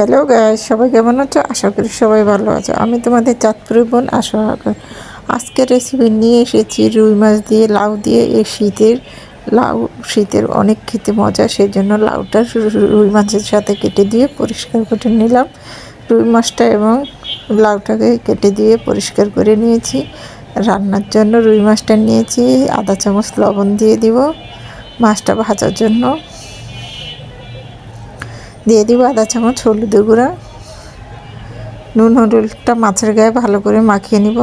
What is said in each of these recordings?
Hello guys সবাই কেমন আছো? আশা করি সবাই ভালো আছো। আমি তোমাদের চাঁদপুরের বোন আশা করি আজকে রেসিপি নিয়ে এসেছি রুই মাছ দিয়ে, লাউ দিয়ে। এই শীতের লাউ, শীতের অনেক খেতে মজা সেই জন্য লাউটা রুই মাছের সাথে কেটে দিয়ে পরিষ্কার করে নিলাম। রুই মাছটা এবং লাউটাকে কেটে দিয়ে পরিষ্কার করে নিয়েছি। রান্নার জন্য রুই মাছটা নিয়েছি। আধা চামচ লবণ দিয়ে দিব মাছটা ভাজার জন্য। দিয়ে দিব আধা চামচ হলুদের গুঁড়া, নুন, হলুদটা মাছের গায়ে ভালো করে মাখিয়ে নিব।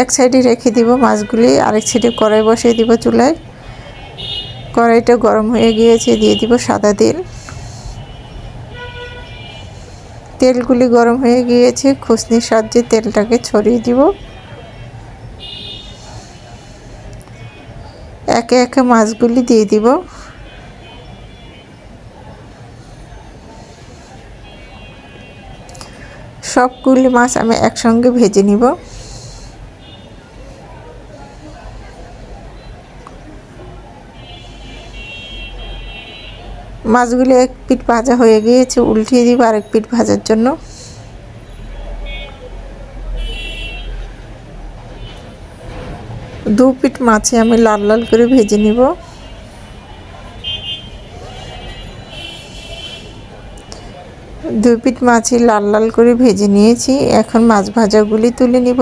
এক সাইডে রেখে দিব মাছগুলি, আরেক সাইডে কড়াই বসিয়ে দিব চুলায়। কড়াইটা গরম হয়ে গিয়েছে, দিয়ে দিব সাদা তেল। তেলগুলি গরম হয়ে গিয়েছে খুসনির সাহায্যে তেলটাকে ছড়িয়ে দিব। একে একে মাছগুলি দিয়ে দিব। সবগুলি মাছ আমি একসঙ্গে ভেজে নিব। মাছগুলি এক পিঠ ভাজা হয়ে গিয়েছে, উল্টিয়ে দিব আরেক পিঠ ভাজার জন্য। দু পিঠ মাছে আমি লাল লাল করে ভেজে নিব। দুই পিঠ মাছই লাল লাল করে ভেজে নিয়েছি, এখন মাছ ভাজাগুলি তুলে নিব।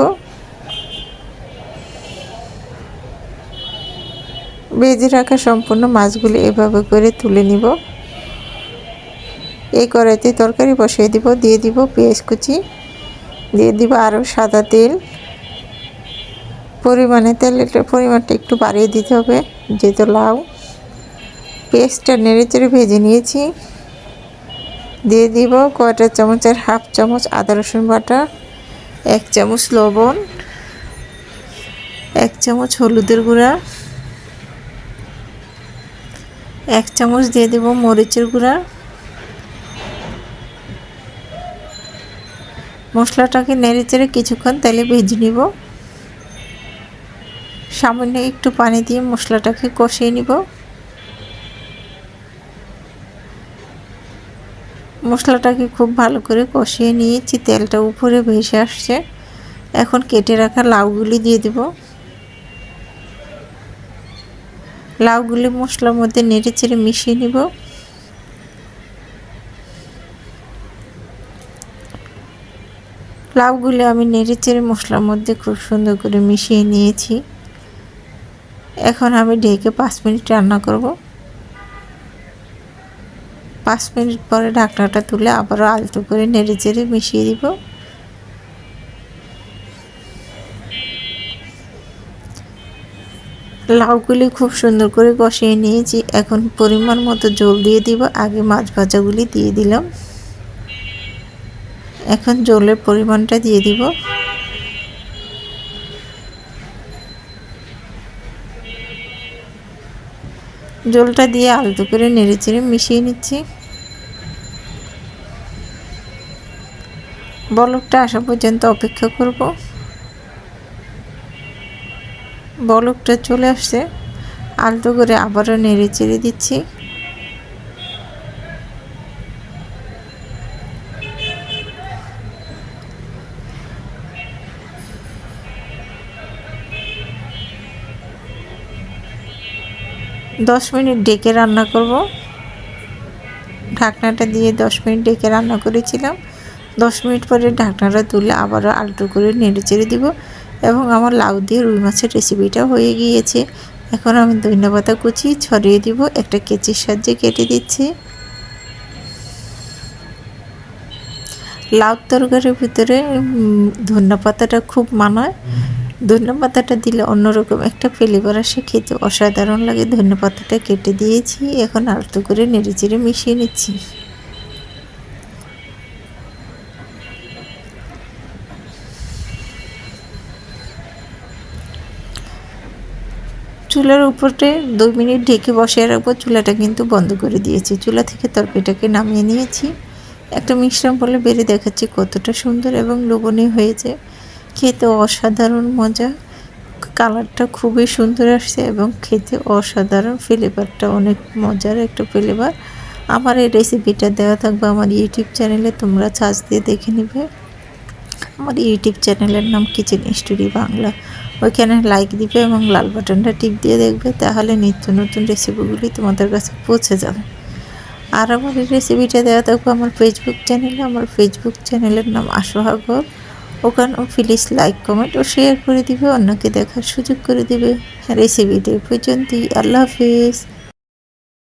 ভেজে রাখা সম্পূর্ণ মাছগুলি এভাবে করে তুলে নিব। এই কড়াইতে তরকারি বসিয়ে দিব, দিয়ে দিব পেঁয়াজ কুচি, দিয়ে দিব আরও সাদা তেল। পরিমাণে তেলের পরিমাণটা একটু বাড়িয়ে দিতে হবে, যেহেতু লাউ। পেস্টটা নেড়ে চেড়ে ভেজে নিয়েছি। দিয়ে দিব কয়টা চামচের হাফ চামচ আদা রসুন বাটা, এক চামচ লবণ, এক চামচ হলুদের গুঁড়া, এক চামচ দিয়ে দেব মরিচের গুঁড়া। মশলাটাকে নেড়ে চেড়ে কিছুক্ষণ তেলে ভেজে নিব। সামান্য একটু পানি দিয়ে মশলাটাকে কষিয়ে নিব। মশলাটাকে খুব ভালো করে কষিয়ে নিয়েছি তেলটা উপরে ভেসে আসছে, এখন কেটে রাখা লাউগুলি দিয়ে দেব। লাউগুলি মশলার মধ্যে নেড়ে চেড়ে মিশিয়ে নিব। লাউগুলি আমি নেড়ে চেড়ে মশলার মধ্যে খুব সুন্দর করে মিশিয়ে নিয়েছি। এখন আমি ঢেকে পাঁচ মিনিট রান্না করব। পাঁচ মিনিট পরে ঢাকনাটা তুলে আবারও আলতো করে নেড়ে চেড়ে মিশিয়ে দিব। লাউগুলি খুব সুন্দর করে কষিয়ে নিয়েছি। এখন পরিমাণ মতো জল দিয়ে দিব। আগে মাছ ভাজাগুলি দিয়ে দিলাম। এখন জলের পরিমাণটা দিয়ে দিব। জলটা দিয়ে আলতো করে নেড়ে চেড়ে মিশিয়ে নিচ্ছি। বলকটা আসা পর্যন্ত অপেক্ষা করব। বলকটা চলে আসছে। আলতো করে আবারও নেড়ে চেড়ে দিচ্ছি। দশ মিনিট ডেকে রান্না করব। ঢাকনাটা দিয়ে দশ মিনিট ডেকে রান্না করেছিলাম। দশ মিনিট পরে ঢাকনাটা তুলে আবারও আলটো করে নেড়ে চেড়ে দিব এবং আমার লাউ দিয়ে রুই মাছের রেসিপিটা হয়ে গিয়েছে। এখন আমি ধন্যবাদ কুচি ছড়িয়ে দিব, একটা কেচির সাহায্যে কেটে দিচ্ছি। লাউ তরকারির ভিতরে ধন্যা পাতাটা খুব মানায়। ধনে পাতাটা দিলে অন্যরকম একটা ফ্লেভার আসে খেতে অসাধারণ লাগে। ধনে পাতাটা কেটে দিয়েছি, এখন আলতো করে নেড়ে চেড়ে মিশিয়ে নিচ্ছি। চুলার উপরে দুই মিনিট ঢেকে বসিয়ে রাখব। চুলাটা কিন্তু বন্ধ করে দিয়েছি। চুলা থেকে তরকারিটাকে নামিয়ে নিয়েছি। একটা মিশ্রণ বলে বেড়ে দেখাচ্ছি কতটা সুন্দর এবং লোভনীয় হয়েছে। খেতে অসাধারণ মজা। কালারটা খুবই সুন্দর আসছে এবং খেতে অসাধারণ ফ্লেভারটা অনেক মজার একটা ফ্লেভার আমার এই রেসিপিটা দেওয়া থাকবে আমার ইউটিউব চ্যানেলে তোমরা সার্চ দিয়ে দেখে নিবে। আমার ইউটিউব চ্যানেলের নাম কিচেন স্টোরি বাংলা ওইখানে লাইক দিবে এবং লাল বাটনটা টিপ দিয়ে দেখবে, তাহলে নিত্য নতুন রেসিপিগুলি তোমাদের কাছে পৌঁছে যাবে। আর আমার এই রেসিপিটা দেওয়া থাকবে আমার ফেসবুক চ্যানেলে আমার ফেসবুক চ্যানেলের নাম আশোহাগর ওখানেও প্লিজ লাইক কমেন্ট ও শেয়ার করে দিবে, অন্যকে দেখার সুযোগ করে দিবে। রেসিপিতে এই পর্যন্তই। আল্লাহ হাফিজ।